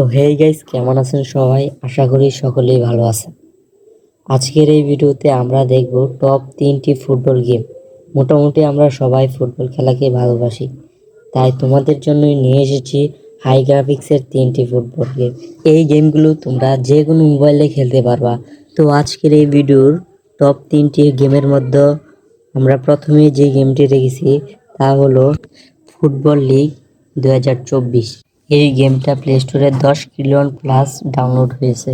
তো hey guys কেমন আছেন সবাই? আশা করি সকলেই ভালো আছেন। আজকের এই ভিডিওতে আমরা দেখব টপ তিনটি ফুটবল গেম মোটামুটি আমরা সবাই ফুটবল খেলাকে ভালোবাসি। তাই তোমাদের জন্যই নিয়ে এসেছি হাই গ্রাফিক্সের তিনটি ফুটবল গেম এই গেমগুলো তোমরা যে কোনো মোবাইলে খেলতে পারবা। তো আজকের এই ভিডিওর টপ তিনটি গেমের মধ্যে আমরা প্রথমে যে গেমটি রেখেছি তা হলো ফুটবল লিগ দু হাজার চব্বিশ। এই গেমটা প্লে স্টোরে দশ মিলিয়ন প্লাস ডাউনলোড হয়েছে।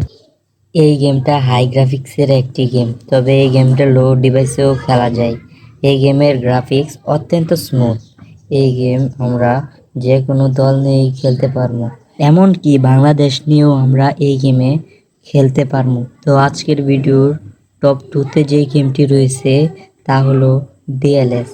এই গেমটা হাই গ্রাফিক্সের একটি গেম তবে এই গেমটা লো ডিভাইসেও খেলা যায়। এই গেমের গ্রাফিক্স অত্যন্ত স্মুথ এই গেম আমরা যে কোনো দল নিয়েই খেলতে পারব। এমনকি বাংলাদেশ নিয়েও আমরা এই গেমে খেলতে পারব। তো আজকের ভিডিওর টপ টুতে যে গেমটি রয়েছে, তা হলো ডিএলএস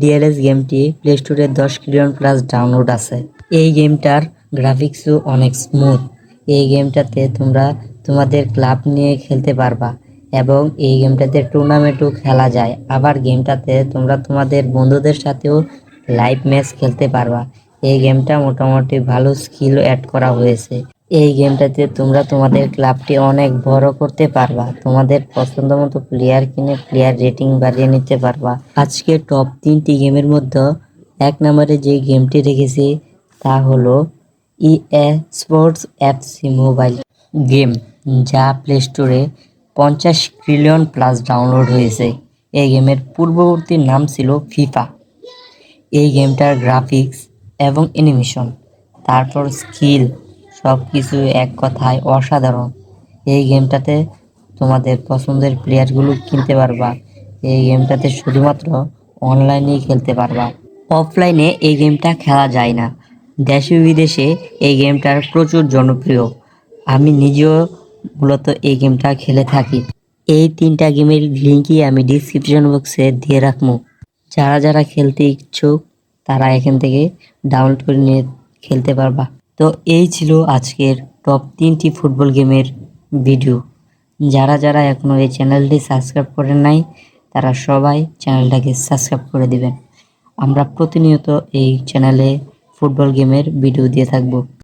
ডিএলএস গেমটি প্লে স্টোরে দশ মিলিয়ন প্লাস ডাউনলোড আছে। এই গেমটার গ্রাফিক্সও অনেক স্মুথ এই গেমটাতে তোমরা তোমাদের ক্লাব নিয়ে খেলতে পারবা এবং এই গেমটাতে টুর্নামেন্টও খেলা যায়। আবার গেমটাতে তোমরা তোমাদের বন্ধুদের সাথেও লাইভ ম্যাচ খেলতে পারবা। এই গেমটা মোটামুটি ভালো স্কিল অ্যাড করা হয়েছে। এই গেমটাতে তোমরা তোমাদের ক্লাবটি অনেক বড় করতে পারবা। তোমাদের পছন্দ মতো প্লেয়ার কিনে প্লেয়ার রেটিং বাড়িয়ে নিতে পারবা। আজকে টপ তিনটি গেমের মধ্যে এক নম্বরে যে গেমটি রেখেছি তা হলো E A sports FC mobile game যা প্লে স্টোরে পঞ্চাশ ট্রিলিয়ন প্লাস ডাউনলোড হয়েছে। এই গেমের পূর্ববর্তী নাম ছিল ফিফা এই গেমটার গ্রাফিক্স এবং অ্যানিমেশন তারপর স্কিল সব কিছু এক কথায় অসাধারণ। এই গেমটাতে তোমাদের পছন্দের প্লেয়ারগুলো কিনতে পারবা। এই গেমটাতে শুধুমাত্র অনলাইনেই খেলতে পারবা। অফলাইনে এই গেমটা খেলা যায় না। দেশে বিদেশে এই গেমটার প্রচুর জনপ্রিয়। আমি নিজেও মূলত এই গেমটা খেলে থাকি। এই তিনটা গেমের লিঙ্কই আমি ডিসক্রিপশন বক্সে দিয়ে রাখব। যারা যারা খেলতে ইচ্ছুক, তারা এখান থেকে ডাউনলোড করে নিয়ে খেলতে পারবা। তো এই ছিল আজকের টপ তিনটি ফুটবল গেমের ভিডিও যারা যারা এখনও এই চ্যানেলটি সাবস্ক্রাইব করেন নাই, তারা সবাই চ্যানেলটাকে সাবস্ক্রাইব করে দিবেন। আমরা প্রতিনিয়ত এই চ্যানেলে ফুটবল গেমের ভিডিও দিয়ে থাকব।